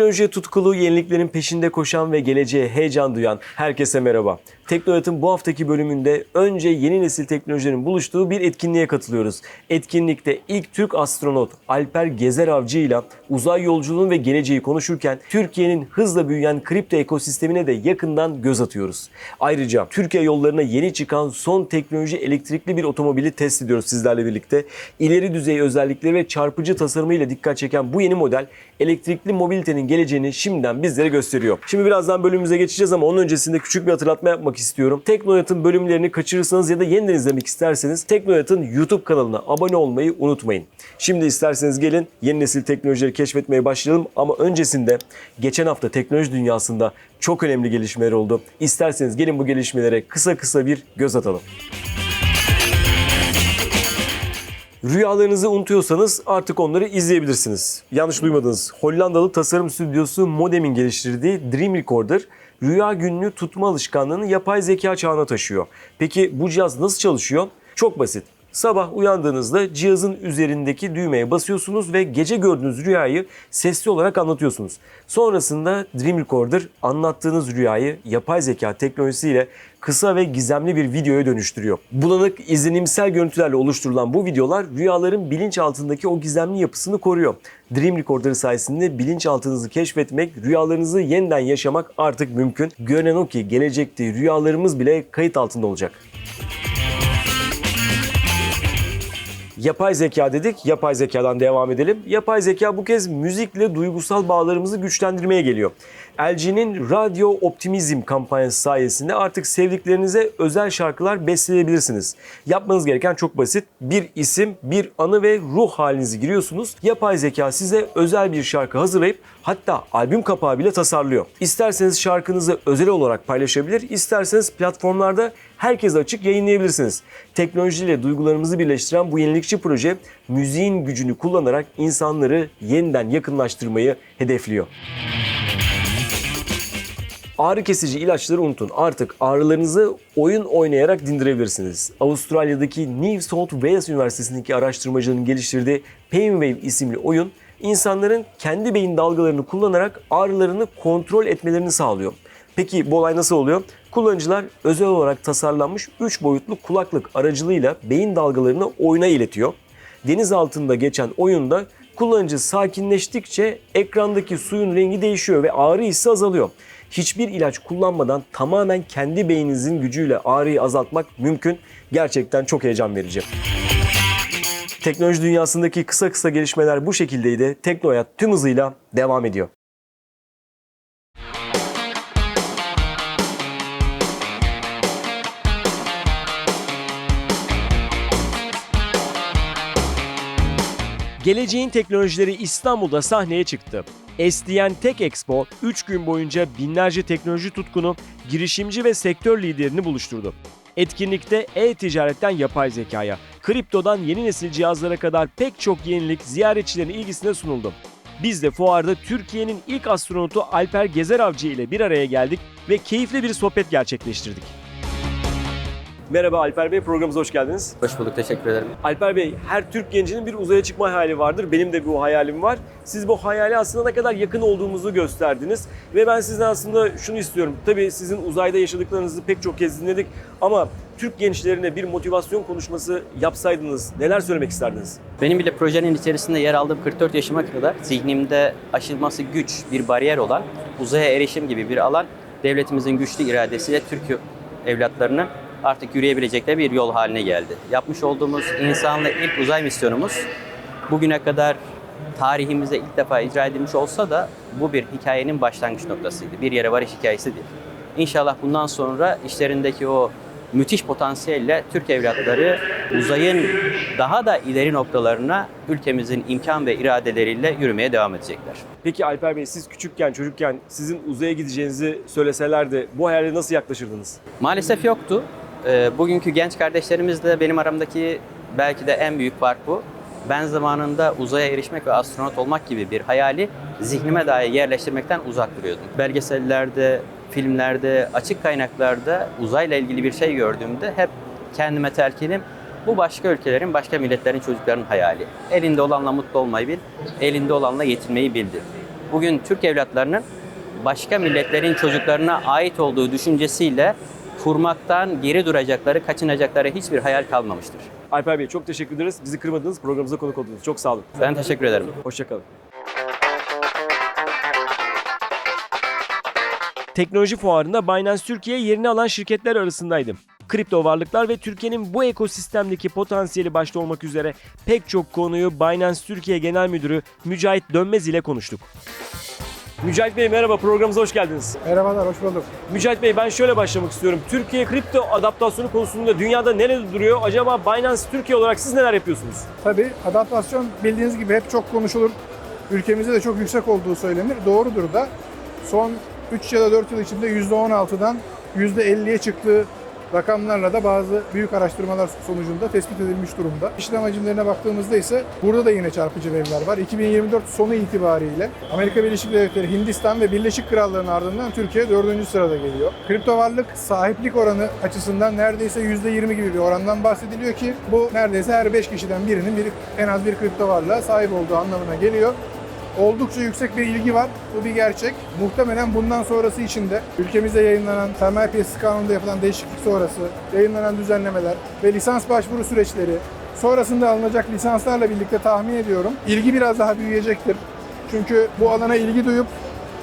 Teknolojiye tutkulu, yeniliklerin peşinde koşan ve geleceğe heyecan duyan herkese merhaba. Teknoyat'ın bu haftaki bölümünde önce yeni nesil teknolojilerin buluştuğu bir etkinliğe katılıyoruz. Etkinlikte ilk Türk astronot Alper Gezer Avcı ile uzay yolculuğunu ve geleceği konuşurken Türkiye'nin hızla büyüyen kripto ekosistemine de yakından göz atıyoruz. Ayrıca Türkiye yollarına yeni çıkan son teknoloji elektrikli bir otomobili test ediyoruz sizlerle birlikte. İleri düzey özellikleri ve çarpıcı tasarımıyla dikkat çeken bu yeni model elektrikli mobilitenin geleceğini şimdiden bizlere gösteriyor. Şimdi birazdan bölümümüze geçeceğiz ama onun öncesinde küçük bir hatırlatma yapmak istiyorum. Teknoyat'ın bölümlerini kaçırırsanız ya da yeniden izlemek isterseniz Teknoyat'ın YouTube kanalına abone olmayı unutmayın. Şimdi isterseniz gelin yeni nesil teknolojileri keşfetmeye başlayalım ama öncesinde geçen hafta teknoloji dünyasında çok önemli gelişmeler oldu. İsterseniz gelin bu gelişmelere kısa kısa bir göz atalım. Rüyalarınızı unutuyorsanız artık onları izleyebilirsiniz. Yanlış duymadınız. Hollandalı tasarım stüdyosu Modem'in geliştirdiği Dream Recorder rüya günlüğü tutma alışkanlığını yapay zeka çağına taşıyor. Peki bu cihaz nasıl çalışıyor? Çok basit. Sabah uyandığınızda cihazın üzerindeki düğmeye basıyorsunuz ve gece gördüğünüz rüyayı sesli olarak anlatıyorsunuz. Sonrasında Dream Recorder anlattığınız rüyayı yapay zeka teknolojisiyle kısa ve gizemli bir videoya dönüştürüyor. Bulanık, izlenimsel görüntülerle oluşturulan bu videolar rüyaların bilinçaltındaki o gizemli yapısını koruyor. Dream Recorder sayesinde bilinçaltınızı keşfetmek, rüyalarınızı yeniden yaşamak artık mümkün. Görünen o ki gelecekte rüyalarımız bile kayıt altında olacak. Yapay zeka dedik, yapay zekadan devam edelim. Yapay zeka bu kez müzikle duygusal bağlarımızı güçlendirmeye geliyor. LG'nin Radyo Optimizm kampanyası sayesinde artık sevdiklerinize özel şarkılar besteleyebilirsiniz. Yapmanız gereken çok basit. Bir isim, bir anı ve ruh halinizi giriyorsunuz. Yapay zeka size özel bir şarkı hazırlayıp hatta albüm kapağı bile tasarlıyor. İsterseniz şarkınızı özel olarak paylaşabilir, isterseniz platformlarda herkese açık yayınlayabilirsiniz. Teknolojiyle duygularımızı birleştiren bu yenilikçi proje müziğin gücünü kullanarak insanları yeniden yakınlaştırmayı hedefliyor. Ağrı kesici ilaçları unutun. Artık ağrılarınızı oyun oynayarak dindirebilirsiniz. Avustralya'daki New South Wales Üniversitesi'ndeki araştırmacının geliştirdiği Painwave isimli oyun insanların kendi beyin dalgalarını kullanarak ağrılarını kontrol etmelerini sağlıyor. Peki bu olay nasıl oluyor? Kullanıcılar özel olarak tasarlanmış 3 boyutlu kulaklık aracılığıyla beyin dalgalarını oyuna iletiyor. Deniz altında geçen oyunda kullanıcı sakinleştikçe ekrandaki suyun rengi değişiyor ve ağrı hissi azalıyor. Hiçbir ilaç kullanmadan tamamen kendi beyninizin gücüyle ağrıyı azaltmak mümkün. Gerçekten çok heyecan verici. Teknoloji dünyasındaki kısa kısa gelişmeler bu şekildeydi. Teknoyat tüm hızıyla devam ediyor. Geleceğin teknolojileri İstanbul'da sahneye çıktı. SDN Tech Expo 3 gün boyunca binlerce teknoloji tutkunu, girişimci ve sektör liderini buluşturdu. Etkinlikte e-ticaretten yapay zekaya, kriptodan yeni nesil cihazlara kadar pek çok yenilik ziyaretçilerin ilgisine sunuldu. Biz de fuarda Türkiye'nin ilk astronotu Alper Gezer ile bir araya geldik ve keyifli bir sohbet gerçekleştirdik. Merhaba Alper Bey, programımıza hoş geldiniz. Hoş bulduk, teşekkür ederim. Alper Bey, her Türk gencinin bir uzaya çıkma hayali vardır. Benim de bu hayalim var. Siz bu hayali aslında ne kadar yakın olduğumuzu gösterdiniz. Ve ben sizden aslında şunu istiyorum. Tabii sizin uzayda yaşadıklarınızı pek çok kez dinledik. Ama Türk gençlerine bir motivasyon konuşması yapsaydınız neler söylemek isterdiniz? Benim bile projenin içerisinde yer aldığım 44 yaşıma kadar zihnimde aşılması güç bir bariyer olan uzaya erişim gibi bir alan devletimizin güçlü iradesiyle Türk evlatlarının artık yürüyebilecekleri bir yol haline geldi. Yapmış olduğumuz insanla ilk uzay misyonumuz bugüne kadar tarihimizde ilk defa icra edilmiş olsa da bu bir hikayenin başlangıç noktasıydı. Bir yere varış hikayesi değil. İnşallah bundan sonra işlerindeki o müthiş potansiyelle Türk evlatları uzayın daha da ileri noktalarına ülkemizin imkan ve iradeleriyle yürümeye devam edecekler. Peki Alper Bey siz küçükken, çocukken sizin uzaya gideceğinizi söyleselerdi bu hayale nasıl yaklaşırdınız? Maalesef yoktu. Ee, Bugünkü genç kardeşlerimizle benim aramdaki belki de en büyük fark bu. Ben zamanında uzaya erişmek ve astronot olmak gibi bir hayali zihnime dahi yerleştirmekten uzak duruyordum. Belgesellerde, filmlerde, açık kaynaklarda uzayla ilgili bir şey gördüğümde hep kendime telkinim bu başka ülkelerin, başka milletlerin çocuklarının hayali. Elinde olanla mutlu olmayı bil, elinde olanla yetinmeyi bildir. bugün Türk evlatlarının başka milletlerin çocuklarına ait olduğu düşüncesiyle kurmaktan geri duracakları, kaçınacakları hiçbir hayal kalmamıştır. Alper Bey çok teşekkür ederiz. Bizi kırmadınız, programımıza konuk oldunuz. Çok sağ olun. Ben teşekkür ederim. Hoşçakalın. Teknoloji fuarında Binance Türkiye yerini alan şirketler arasındaydım. Kripto varlıklar ve Türkiye'nin bu ekosistemdeki potansiyeli başta olmak üzere pek çok konuyu Binance Türkiye Genel Müdürü Mücahit Dönmez ile konuştuk. Mücahit Bey merhaba programımıza hoş geldiniz. Merhabalar, hoş bulduk. Mücahit Bey ben şöyle başlamak istiyorum. Türkiye kripto adaptasyonu konusunda dünyada nerede duruyor? Acaba Binance Türkiye olarak siz neler yapıyorsunuz? Tabii adaptasyon bildiğiniz gibi hep çok konuşulur. Ülkemizde de çok yüksek olduğu söylenir. Doğrudur da son 3 ya da 4 yıl içinde %16'dan %50'ye çıktığı rakamlarla da bazı büyük araştırmalar sonucunda tespit edilmiş durumda. İşlem hacimlerine baktığımızda ise burada da yine çarpıcı veriler var. 2024 sonu itibariyle Amerika Birleşik Devletleri, Hindistan ve Birleşik Krallığın ardından Türkiye 4. sırada geliyor. Kripto varlık sahiplik oranı açısından neredeyse %20 gibi bir orandan bahsediliyor ki bu neredeyse her 5 kişiden birinin bir, en az bir kripto varlığa sahip olduğu anlamına geliyor. Oldukça yüksek bir ilgi var. Bu bir gerçek. Muhtemelen bundan sonrası için de ülkemizde yayınlanan sermaye piyasası kanununda yapılan değişiklik sonrası yayınlanan düzenlemeler ve lisans başvuru süreçleri sonrasında alınacak lisanslarla birlikte tahmin ediyorum ilgi biraz daha büyüyecektir. Çünkü bu alana ilgi duyup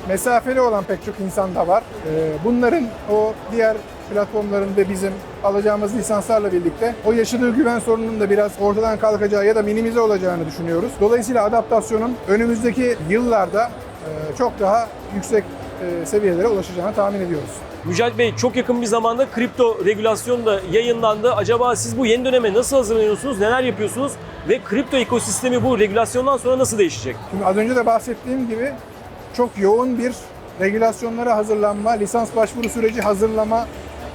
mesafeli olan pek çok insan da var. Ee, Bunların o diğer platformların ve bizim alacağımız lisanslarla birlikte o yaşadığı güven sorununun da biraz ortadan kalkacağı ya da minimize olacağını düşünüyoruz. Dolayısıyla adaptasyonun önümüzdeki yıllarda e, çok daha yüksek e, seviyelere ulaşacağını tahmin ediyoruz. Mücahit Bey çok yakın bir zamanda kripto regülasyonu da yayınlandı. Acaba siz bu yeni döneme nasıl hazırlanıyorsunuz, neler yapıyorsunuz ve kripto ekosistemi bu regülasyondan sonra nasıl değişecek? Şimdi az önce de bahsettiğim gibi çok yoğun bir regülasyonlara hazırlanma, lisans başvuru süreci hazırlama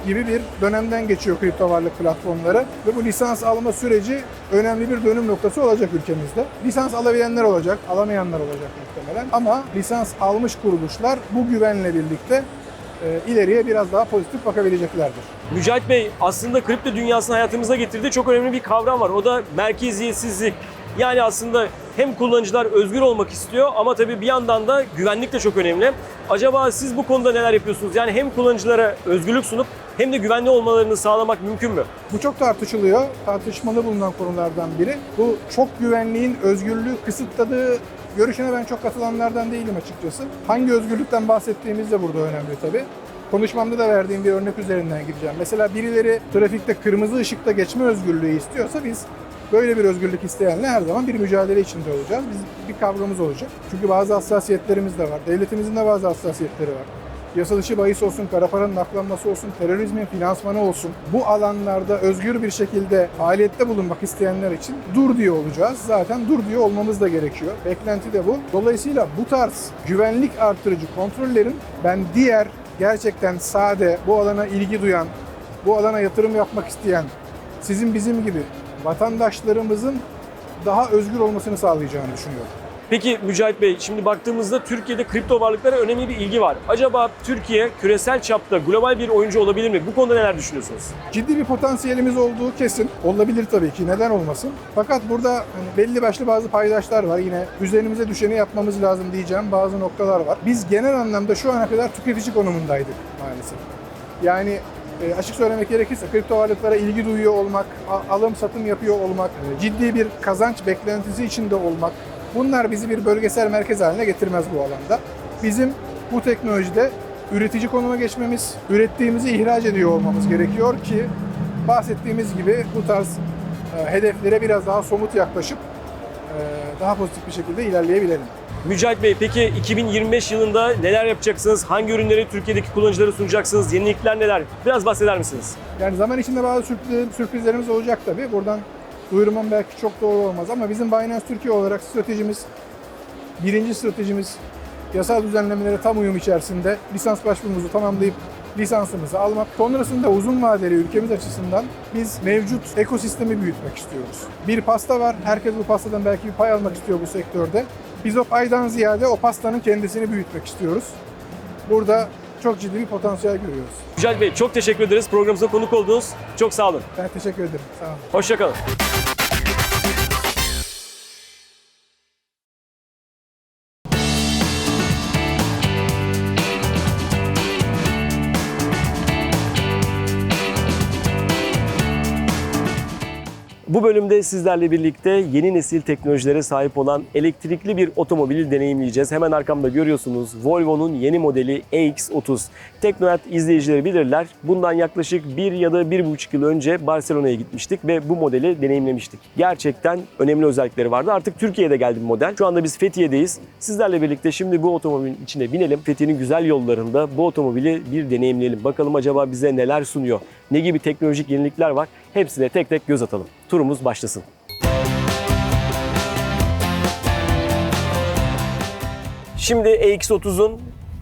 gibi bir dönemden geçiyor kripto varlık platformları ve bu lisans alma süreci önemli bir dönüm noktası olacak ülkemizde. Lisans alabilenler olacak, alamayanlar olacak muhtemelen ama lisans almış kuruluşlar bu güvenle birlikte e, ileriye biraz daha pozitif bakabileceklerdir. Mücahit Bey aslında kripto dünyasını hayatımıza getirdiği çok önemli bir kavram var. O da merkeziyetsizlik. Yani aslında hem kullanıcılar özgür olmak istiyor ama tabii bir yandan da güvenlik de çok önemli. Acaba siz bu konuda neler yapıyorsunuz? Yani hem kullanıcılara özgürlük sunup hem de güvenli olmalarını sağlamak mümkün mü? Bu çok tartışılıyor. Tartışmalı bulunan konulardan biri. Bu çok güvenliğin özgürlüğü kısıtladığı görüşüne ben çok katılanlardan değilim açıkçası. Hangi özgürlükten bahsettiğimiz de burada önemli tabii. Konuşmamda da verdiğim bir örnek üzerinden gideceğim. Mesela birileri trafikte kırmızı ışıkta geçme özgürlüğü istiyorsa biz böyle bir özgürlük isteyenle her zaman bir mücadele içinde olacağız. Biz bir kavgamız olacak. Çünkü bazı hassasiyetlerimiz de var. Devletimizin de bazı hassasiyetleri var yasa dışı bahis olsun, kara paranın aklanması olsun, terörizmin finansmanı olsun. Bu alanlarda özgür bir şekilde faaliyette bulunmak isteyenler için dur diyor olacağız. Zaten dur diyor olmamız da gerekiyor. Beklenti de bu. Dolayısıyla bu tarz güvenlik artırıcı kontrollerin ben diğer gerçekten sade, bu alana ilgi duyan, bu alana yatırım yapmak isteyen, sizin bizim gibi vatandaşlarımızın daha özgür olmasını sağlayacağını düşünüyorum. Peki Mücahit Bey şimdi baktığımızda Türkiye'de kripto varlıklara önemli bir ilgi var. Acaba Türkiye küresel çapta global bir oyuncu olabilir mi? Bu konuda neler düşünüyorsunuz? Ciddi bir potansiyelimiz olduğu kesin. Olabilir tabii ki. Neden olmasın? Fakat burada hani belli başlı bazı paydaşlar var. Yine üzerimize düşeni yapmamız lazım diyeceğim bazı noktalar var. Biz genel anlamda şu ana kadar tüketici konumundaydık maalesef. Yani e, açık söylemek gerekirse kripto varlıklara ilgi duyuyor olmak, alım satım yapıyor olmak, e, ciddi bir kazanç beklentisi içinde olmak bunlar bizi bir bölgesel merkez haline getirmez bu alanda. Bizim bu teknolojide üretici konuma geçmemiz, ürettiğimizi ihraç ediyor olmamız gerekiyor ki bahsettiğimiz gibi bu tarz e, hedeflere biraz daha somut yaklaşıp e, daha pozitif bir şekilde ilerleyebilelim. Mücahit Bey peki 2025 yılında neler yapacaksınız? Hangi ürünleri Türkiye'deki kullanıcılara sunacaksınız? Yenilikler neler? Biraz bahseder misiniz? Yani zaman içinde bazı sürpriz- sürprizlerimiz olacak tabii. Buradan duyurmam belki çok doğru olmaz ama bizim Binance Türkiye olarak stratejimiz, birinci stratejimiz yasal düzenlemelere tam uyum içerisinde lisans başvurumuzu tamamlayıp lisansımızı almak. Sonrasında uzun vadeli ülkemiz açısından biz mevcut ekosistemi büyütmek istiyoruz. Bir pasta var. Herkes bu pastadan belki bir pay almak istiyor bu sektörde. Biz o paydan ziyade o pastanın kendisini büyütmek istiyoruz. Burada çok ciddi bir potansiyel görüyoruz. Mücahit Bey çok teşekkür ederiz. Programımıza konuk oldunuz. Çok sağ olun. Ben teşekkür ederim. Sağ olun. Hoşçakalın. Bu bölümde sizlerle birlikte yeni nesil teknolojilere sahip olan elektrikli bir otomobili deneyimleyeceğiz. Hemen arkamda görüyorsunuz Volvo'nun yeni modeli EX30. Teknoyat izleyicileri bilirler. Bundan yaklaşık bir ya da bir buçuk yıl önce Barcelona'ya gitmiştik ve bu modeli deneyimlemiştik. Gerçekten önemli özellikleri vardı. Artık Türkiye'de geldi bu model. Şu anda biz Fethiye'deyiz. Sizlerle birlikte şimdi bu otomobilin içine binelim. Fethiye'nin güzel yollarında bu otomobili bir deneyimleyelim. Bakalım acaba bize neler sunuyor? Ne gibi teknolojik yenilikler var? Hepsine tek tek göz atalım. Turumuz başlasın. Şimdi EX30'un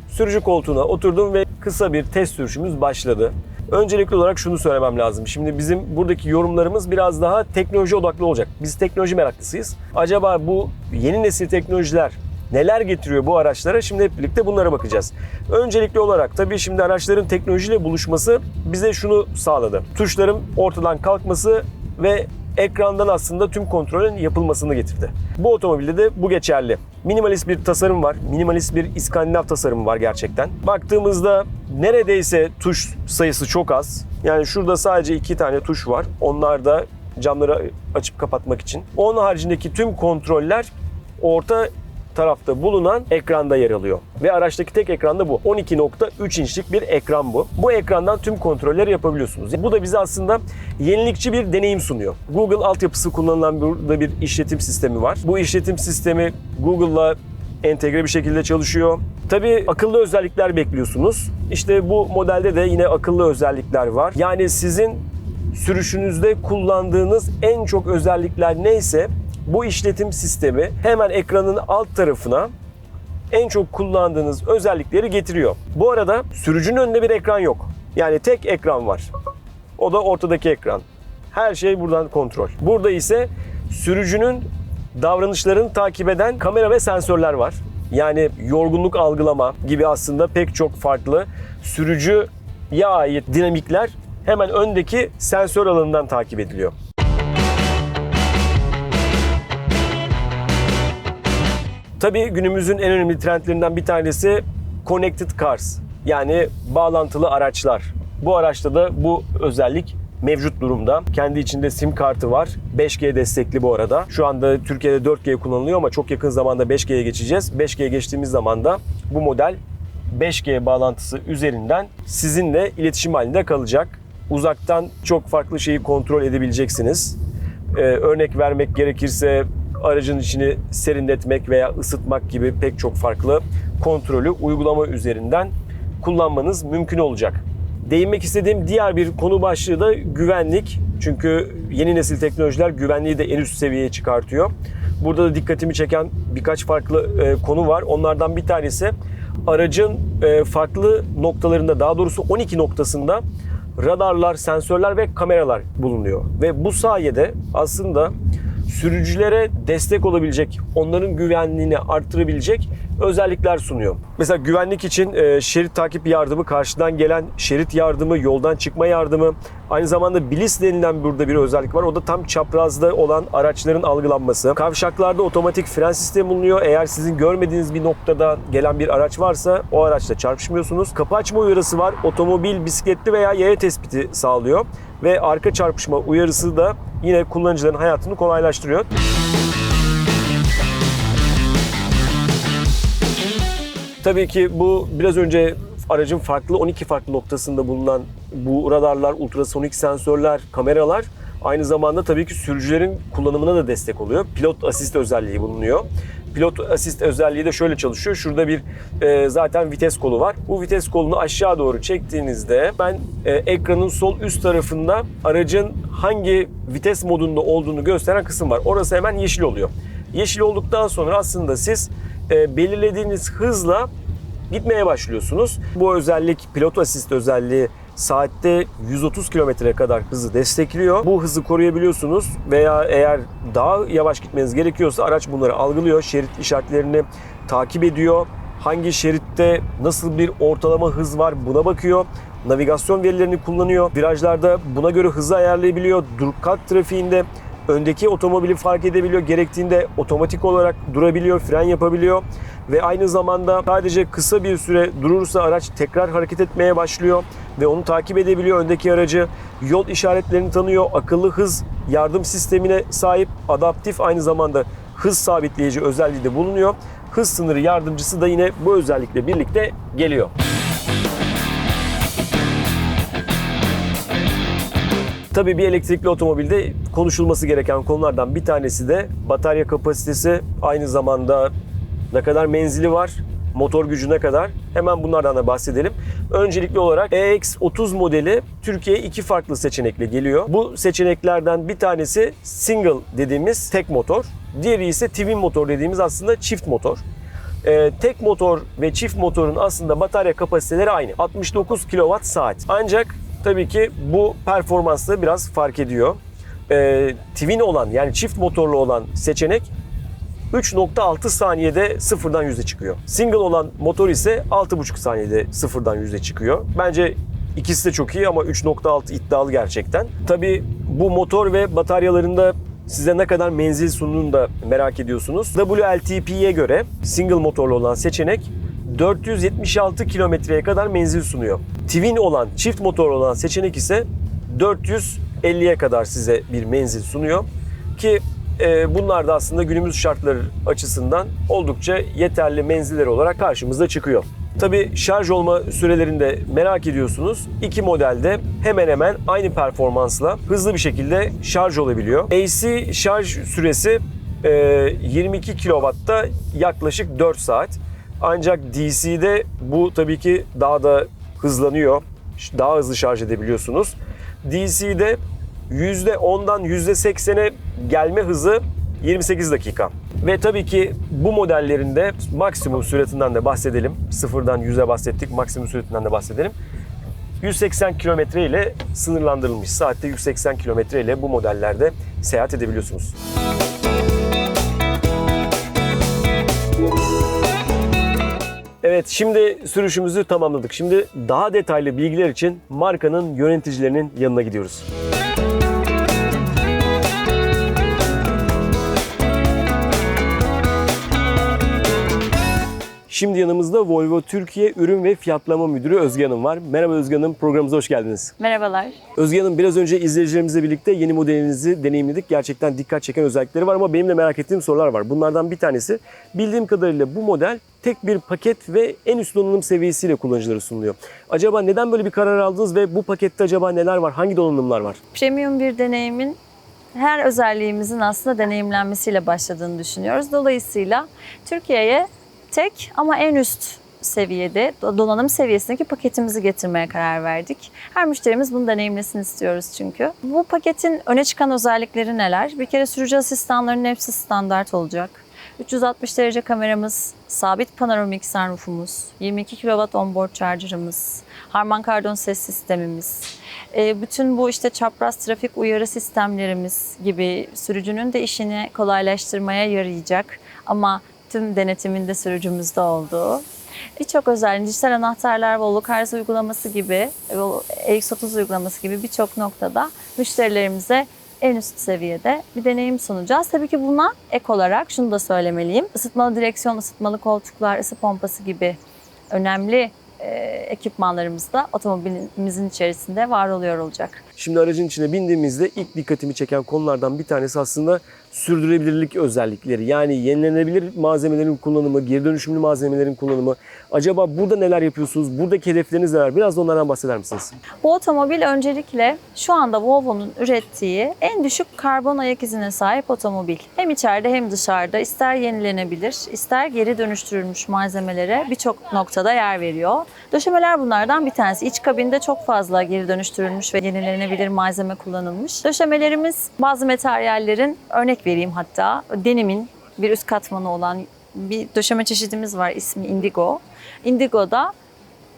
sürücü koltuğuna oturdum ve kısa bir test sürüşümüz başladı. Öncelikli olarak şunu söylemem lazım. Şimdi bizim buradaki yorumlarımız biraz daha teknoloji odaklı olacak. Biz teknoloji meraklısıyız. Acaba bu yeni nesil teknolojiler neler getiriyor bu araçlara? Şimdi hep birlikte bunlara bakacağız. Öncelikli olarak tabii şimdi araçların teknolojiyle buluşması bize şunu sağladı. Tuşların ortadan kalkması ve ekrandan aslında tüm kontrolün yapılmasını getirdi. Bu otomobilde de bu geçerli. Minimalist bir tasarım var. Minimalist bir İskandinav tasarımı var gerçekten. Baktığımızda neredeyse tuş sayısı çok az. Yani şurada sadece iki tane tuş var. Onlar da camları açıp kapatmak için. Onun haricindeki tüm kontroller orta tarafta bulunan ekranda yer alıyor. Ve araçtaki tek ekran da bu. 12.3 inçlik bir ekran bu. Bu ekrandan tüm kontrolleri yapabiliyorsunuz. Bu da bize aslında yenilikçi bir deneyim sunuyor. Google altyapısı kullanılan burada bir işletim sistemi var. Bu işletim sistemi Google'la entegre bir şekilde çalışıyor. Tabii akıllı özellikler bekliyorsunuz. İşte bu modelde de yine akıllı özellikler var. Yani sizin sürüşünüzde kullandığınız en çok özellikler neyse bu işletim sistemi hemen ekranın alt tarafına en çok kullandığınız özellikleri getiriyor. Bu arada sürücünün önünde bir ekran yok. Yani tek ekran var. O da ortadaki ekran. Her şey buradan kontrol. Burada ise sürücünün davranışlarını takip eden kamera ve sensörler var. Yani yorgunluk algılama gibi aslında pek çok farklı sürücüye ait dinamikler hemen öndeki sensör alanından takip ediliyor. Tabii günümüzün en önemli trendlerinden bir tanesi connected cars yani bağlantılı araçlar. Bu araçta da bu özellik mevcut durumda. Kendi içinde sim kartı var. 5G destekli bu arada. Şu anda Türkiye'de 4G kullanılıyor ama çok yakın zamanda 5G'ye geçeceğiz. 5G'ye geçtiğimiz zaman da bu model 5G bağlantısı üzerinden sizinle iletişim halinde kalacak. Uzaktan çok farklı şeyi kontrol edebileceksiniz. Ee, örnek vermek gerekirse aracın içini serinletmek veya ısıtmak gibi pek çok farklı kontrolü uygulama üzerinden kullanmanız mümkün olacak. Değinmek istediğim diğer bir konu başlığı da güvenlik. Çünkü yeni nesil teknolojiler güvenliği de en üst seviyeye çıkartıyor. Burada da dikkatimi çeken birkaç farklı e, konu var. Onlardan bir tanesi aracın e, farklı noktalarında daha doğrusu 12 noktasında radarlar, sensörler ve kameralar bulunuyor. Ve bu sayede aslında sürücülere destek olabilecek, onların güvenliğini arttırabilecek özellikler sunuyor. Mesela güvenlik için e, şerit takip yardımı, karşıdan gelen şerit yardımı, yoldan çıkma yardımı, aynı zamanda bilis denilen burada bir özellik var. O da tam çaprazda olan araçların algılanması. Kavşaklarda otomatik fren sistemi bulunuyor. Eğer sizin görmediğiniz bir noktada gelen bir araç varsa o araçla çarpışmıyorsunuz. Kapı açma uyarısı var. Otomobil, bisikletli veya yaya tespiti sağlıyor. Ve arka çarpışma uyarısı da yine kullanıcıların hayatını kolaylaştırıyor. Tabii ki bu biraz önce aracın farklı 12 farklı noktasında bulunan bu radarlar, ultrasonik sensörler, kameralar aynı zamanda tabii ki sürücülerin kullanımına da destek oluyor. Pilot asist özelliği bulunuyor. Pilot asist özelliği de şöyle çalışıyor. Şurada bir e, zaten vites kolu var. Bu vites kolunu aşağı doğru çektiğinizde ben e, ekranın sol üst tarafında aracın hangi vites modunda olduğunu gösteren kısım var. Orası hemen yeşil oluyor. Yeşil olduktan sonra aslında siz e, belirlediğiniz hızla gitmeye başlıyorsunuz. Bu özellik pilot asist özelliği saatte 130 kilometre kadar hızı destekliyor. Bu hızı koruyabiliyorsunuz veya eğer daha yavaş gitmeniz gerekiyorsa araç bunları algılıyor. Şerit işaretlerini takip ediyor. Hangi şeritte nasıl bir ortalama hız var buna bakıyor. Navigasyon verilerini kullanıyor. Virajlarda buna göre hızı ayarlayabiliyor. Dur kalk trafiğinde öndeki otomobili fark edebiliyor. Gerektiğinde otomatik olarak durabiliyor, fren yapabiliyor ve aynı zamanda sadece kısa bir süre durursa araç tekrar hareket etmeye başlıyor ve onu takip edebiliyor öndeki aracı. Yol işaretlerini tanıyor, akıllı hız yardım sistemine sahip, adaptif aynı zamanda hız sabitleyici özelliği de bulunuyor. Hız sınırı yardımcısı da yine bu özellikle birlikte geliyor. Tabii bir elektrikli otomobilde konuşulması gereken konulardan bir tanesi de batarya kapasitesi, aynı zamanda ne kadar menzili var, motor gücü ne kadar. Hemen bunlardan da bahsedelim. Öncelikli olarak EX30 modeli Türkiye'ye iki farklı seçenekle geliyor. Bu seçeneklerden bir tanesi single dediğimiz tek motor. Diğeri ise twin motor dediğimiz aslında çift motor. Ee, tek motor ve çift motorun aslında batarya kapasiteleri aynı. 69 kWh. Ancak tabii ki bu performansla biraz fark ediyor. Ee, twin olan yani çift motorlu olan seçenek 3.6 saniyede sıfırdan yüze çıkıyor. Single olan motor ise 6.5 saniyede sıfırdan yüze çıkıyor. Bence ikisi de çok iyi ama 3.6 iddialı gerçekten. Tabii bu motor ve bataryalarında size ne kadar menzil sunduğunu da merak ediyorsunuz. WLTP'ye göre single motorlu olan seçenek 476 kilometreye kadar menzil sunuyor. Twin olan, çift motorlu olan seçenek ise 450'ye kadar size bir menzil sunuyor. Ki e, bunlar da aslında günümüz şartları açısından oldukça yeterli menziller olarak karşımıza çıkıyor. Tabi şarj olma sürelerini de merak ediyorsunuz. İki modelde hemen hemen aynı performansla hızlı bir şekilde şarj olabiliyor. AC şarj süresi e, 22 kW'da yaklaşık 4 saat. Ancak DC'de bu tabii ki daha da hızlanıyor. Daha hızlı şarj edebiliyorsunuz. DC'de %10'dan %80'e gelme hızı 28 dakika. Ve tabii ki bu modellerinde maksimum süratinden de bahsedelim. Sıfırdan 100'e bahsettik. Maksimum süratinden de bahsedelim. 180 kilometre ile sınırlandırılmış. Saatte 180 kilometre ile bu modellerde seyahat edebiliyorsunuz. Evet şimdi sürüşümüzü tamamladık. Şimdi daha detaylı bilgiler için markanın yöneticilerinin yanına gidiyoruz. Şimdi yanımızda Volvo Türkiye Ürün ve Fiyatlama Müdürü Özge Hanım var. Merhaba Özge Hanım, programımıza hoş geldiniz. Merhabalar. Özge Hanım biraz önce izleyicilerimizle birlikte yeni modelinizi deneyimledik. Gerçekten dikkat çeken özellikleri var ama benim de merak ettiğim sorular var. Bunlardan bir tanesi bildiğim kadarıyla bu model tek bir paket ve en üst donanım seviyesiyle kullanıcılara sunuluyor. Acaba neden böyle bir karar aldınız ve bu pakette acaba neler var? Hangi donanımlar var? Premium bir deneyimin her özelliğimizin aslında deneyimlenmesiyle başladığını düşünüyoruz. Dolayısıyla Türkiye'ye tek ama en üst seviyede donanım seviyesindeki paketimizi getirmeye karar verdik. Her müşterimiz bunu deneyimlesin istiyoruz çünkü. Bu paketin öne çıkan özellikleri neler? Bir kere sürücü asistanlarının hepsi standart olacak. 360 derece kameramız, sabit panoramik sunroofumuz, 22 kW onboard charger'ımız, Harman Kardon ses sistemimiz, e, bütün bu işte çapraz trafik uyarı sistemlerimiz gibi sürücünün de işini kolaylaştırmaya yarayacak ama tüm denetiminde sürücümüzde olduğu birçok özelliği, dijital anahtarlar, Volvo Cars uygulaması gibi, X30 uygulaması gibi birçok noktada müşterilerimize en üst seviyede bir deneyim sunacağız. Tabii ki buna ek olarak şunu da söylemeliyim. Isıtmalı direksiyon, ısıtmalı koltuklar, ısı pompası gibi önemli e, ekipmanlarımız da otomobilimizin içerisinde var oluyor olacak. Şimdi aracın içine bindiğimizde ilk dikkatimi çeken konulardan bir tanesi aslında sürdürülebilirlik özellikleri. Yani yenilenebilir malzemelerin kullanımı, geri dönüşümlü malzemelerin kullanımı. Acaba burada neler yapıyorsunuz? Buradaki hedefleriniz neler? Biraz da onlardan bahseder misiniz? Bu otomobil öncelikle şu anda Volvo'nun ürettiği en düşük karbon ayak izine sahip otomobil. Hem içeride hem dışarıda ister yenilenebilir, ister geri dönüştürülmüş malzemelere birçok noktada yer veriyor. Döşemeler bunlardan bir tanesi. İç kabinde çok fazla geri dönüştürülmüş ve yenilenebilir malzeme kullanılmış. Döşemelerimiz bazı materyallerin örnek vereyim hatta denimin bir üst katmanı olan bir döşeme çeşidimiz var ismi Indigo. Indigo'da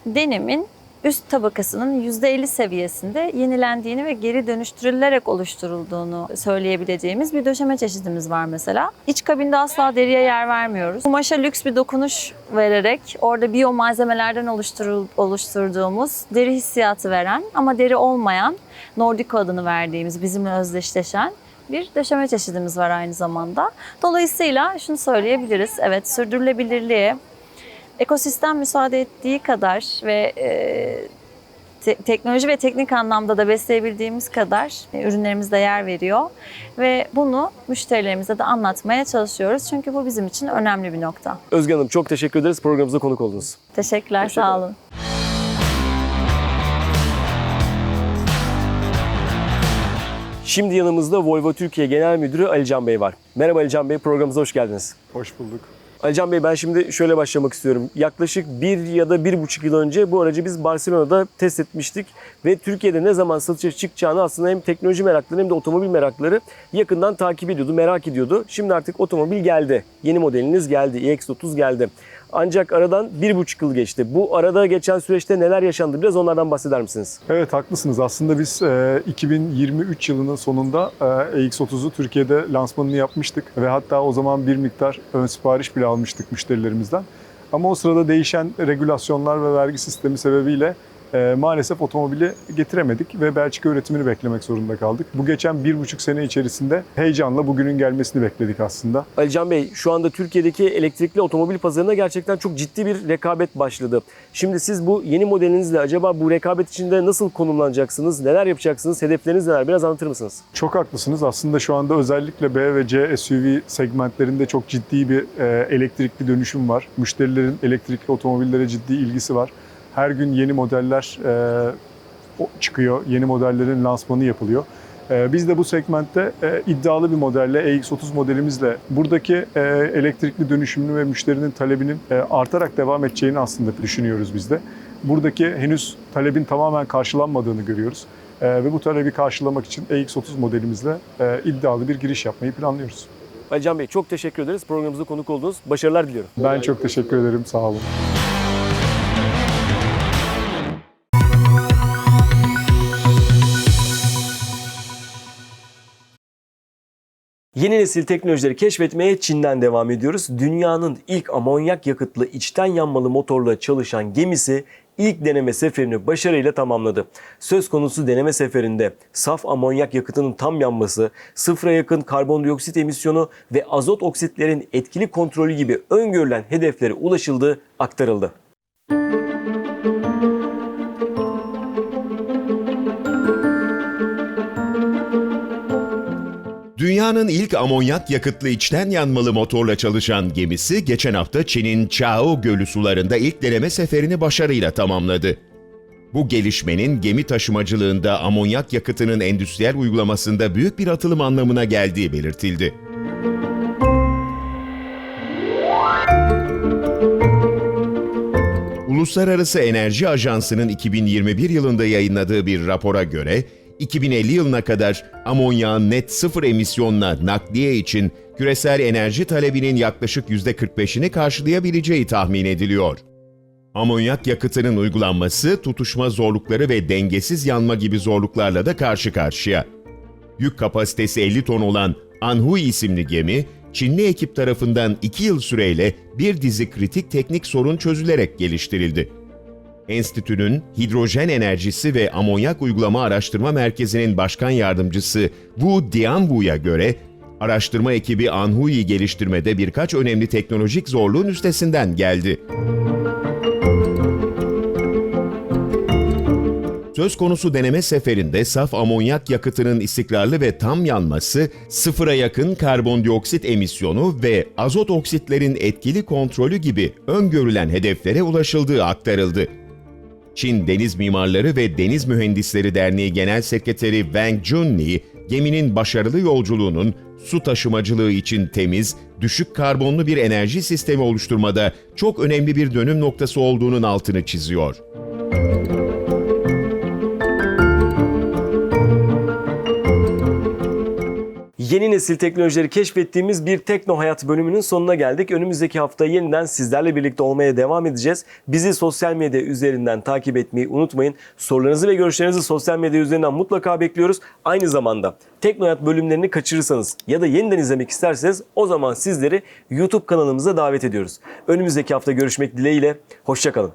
denimin üst tabakasının %50 seviyesinde yenilendiğini ve geri dönüştürülerek oluşturulduğunu söyleyebileceğimiz bir döşeme çeşidimiz var mesela. İç kabinde asla deriye yer vermiyoruz. Kumaşa lüks bir dokunuş vererek orada biyo malzemelerden oluşturduğumuz deri hissiyatı veren ama deri olmayan Nordico adını verdiğimiz bizimle özdeşleşen bir döşeme çeşidimiz var aynı zamanda. Dolayısıyla şunu söyleyebiliriz. Evet sürdürülebilirliğe ekosistem müsaade ettiği kadar ve e, te- teknoloji ve teknik anlamda da besleyebildiğimiz kadar e, ürünlerimizde yer veriyor. Ve bunu müşterilerimize de anlatmaya çalışıyoruz. Çünkü bu bizim için önemli bir nokta. Özge Hanım çok teşekkür ederiz programımıza konuk oldunuz. Teşekkürler, Hoşça sağ olun. Şimdi yanımızda Volvo Türkiye Genel Müdürü Alican Bey var. Merhaba Alican Bey, programımıza hoş geldiniz. Hoş bulduk. Alican Bey ben şimdi şöyle başlamak istiyorum. Yaklaşık bir ya da bir buçuk yıl önce bu aracı biz Barcelona'da test etmiştik. Ve Türkiye'de ne zaman satışa çıkacağını aslında hem teknoloji merakları hem de otomobil merakları yakından takip ediyordu, merak ediyordu. Şimdi artık otomobil geldi. Yeni modeliniz geldi, iX30 geldi. Ancak aradan bir buçuk yıl geçti. Bu arada geçen süreçte neler yaşandı biraz onlardan bahseder misiniz? Evet haklısınız. Aslında biz e, 2023 yılının sonunda e, EX30'u Türkiye'de lansmanını yapmıştık ve hatta o zaman bir miktar ön sipariş bile almıştık müşterilerimizden. Ama o sırada değişen regülasyonlar ve vergi sistemi sebebiyle e, maalesef otomobili getiremedik ve Belçika üretimini beklemek zorunda kaldık. Bu geçen bir buçuk sene içerisinde heyecanla bugünün gelmesini bekledik aslında. Alican Bey şu anda Türkiye'deki elektrikli otomobil pazarına gerçekten çok ciddi bir rekabet başladı. Şimdi siz bu yeni modelinizle acaba bu rekabet içinde nasıl konumlanacaksınız? Neler yapacaksınız? Hedefleriniz neler? Biraz anlatır mısınız? Çok haklısınız. Aslında şu anda özellikle B ve C SUV segmentlerinde çok ciddi bir e, elektrikli dönüşüm var. Müşterilerin elektrikli otomobillere ciddi ilgisi var. Her gün yeni modeller e, çıkıyor, yeni modellerin lansmanı yapılıyor. E, biz de bu segmentte e, iddialı bir modelle, EX30 modelimizle buradaki elektrikli dönüşümünü ve müşterinin talebinin artarak devam edeceğini aslında düşünüyoruz biz de. Buradaki henüz talebin tamamen karşılanmadığını görüyoruz. Ve bu talebi karşılamak için EX30 modelimizle iddialı bir giriş yapmayı planlıyoruz. Alican Bey çok teşekkür ederiz. Programımıza konuk oldunuz. Başarılar diliyorum. Ben çok teşekkür ederim. Sağ olun. Yeni nesil teknolojileri keşfetmeye Çin'den devam ediyoruz. Dünyanın ilk amonyak yakıtlı içten yanmalı motorla çalışan gemisi ilk deneme seferini başarıyla tamamladı. Söz konusu deneme seferinde saf amonyak yakıtının tam yanması, sıfıra yakın karbondioksit emisyonu ve azot oksitlerin etkili kontrolü gibi öngörülen hedeflere ulaşıldığı aktarıldı. Dünyanın ilk amonyak yakıtlı içten yanmalı motorla çalışan gemisi geçen hafta Çin'in Chao Gölü sularında ilk deneme seferini başarıyla tamamladı. Bu gelişmenin gemi taşımacılığında amonyak yakıtının endüstriyel uygulamasında büyük bir atılım anlamına geldiği belirtildi. Uluslararası Enerji Ajansı'nın 2021 yılında yayınladığı bir rapora göre 2050 yılına kadar amonyağın net sıfır emisyonla nakliye için küresel enerji talebinin yaklaşık %45'ini karşılayabileceği tahmin ediliyor. Amonyak yakıtının uygulanması tutuşma zorlukları ve dengesiz yanma gibi zorluklarla da karşı karşıya. Yük kapasitesi 50 ton olan Anhui isimli gemi, Çinli ekip tarafından 2 yıl süreyle bir dizi kritik teknik sorun çözülerek geliştirildi. Enstitünün Hidrojen Enerjisi ve Amonyak Uygulama Araştırma Merkezi'nin başkan yardımcısı Wu Dianwu'ya göre, araştırma ekibi Anhui'yi geliştirmede birkaç önemli teknolojik zorluğun üstesinden geldi. Söz konusu deneme seferinde saf amonyak yakıtının istikrarlı ve tam yanması, sıfıra yakın karbondioksit emisyonu ve azot oksitlerin etkili kontrolü gibi öngörülen hedeflere ulaşıldığı aktarıldı. Çin Deniz Mimarları ve Deniz Mühendisleri Derneği Genel Sekreteri Wang Junli, geminin başarılı yolculuğunun su taşımacılığı için temiz, düşük karbonlu bir enerji sistemi oluşturmada çok önemli bir dönüm noktası olduğunun altını çiziyor. Yeni nesil teknolojileri keşfettiğimiz bir Tekno Hayat bölümünün sonuna geldik. Önümüzdeki hafta yeniden sizlerle birlikte olmaya devam edeceğiz. Bizi sosyal medya üzerinden takip etmeyi unutmayın. Sorularınızı ve görüşlerinizi sosyal medya üzerinden mutlaka bekliyoruz. Aynı zamanda Tekno Hayat bölümlerini kaçırırsanız ya da yeniden izlemek isterseniz o zaman sizleri YouTube kanalımıza davet ediyoruz. Önümüzdeki hafta görüşmek dileğiyle. Hoşçakalın.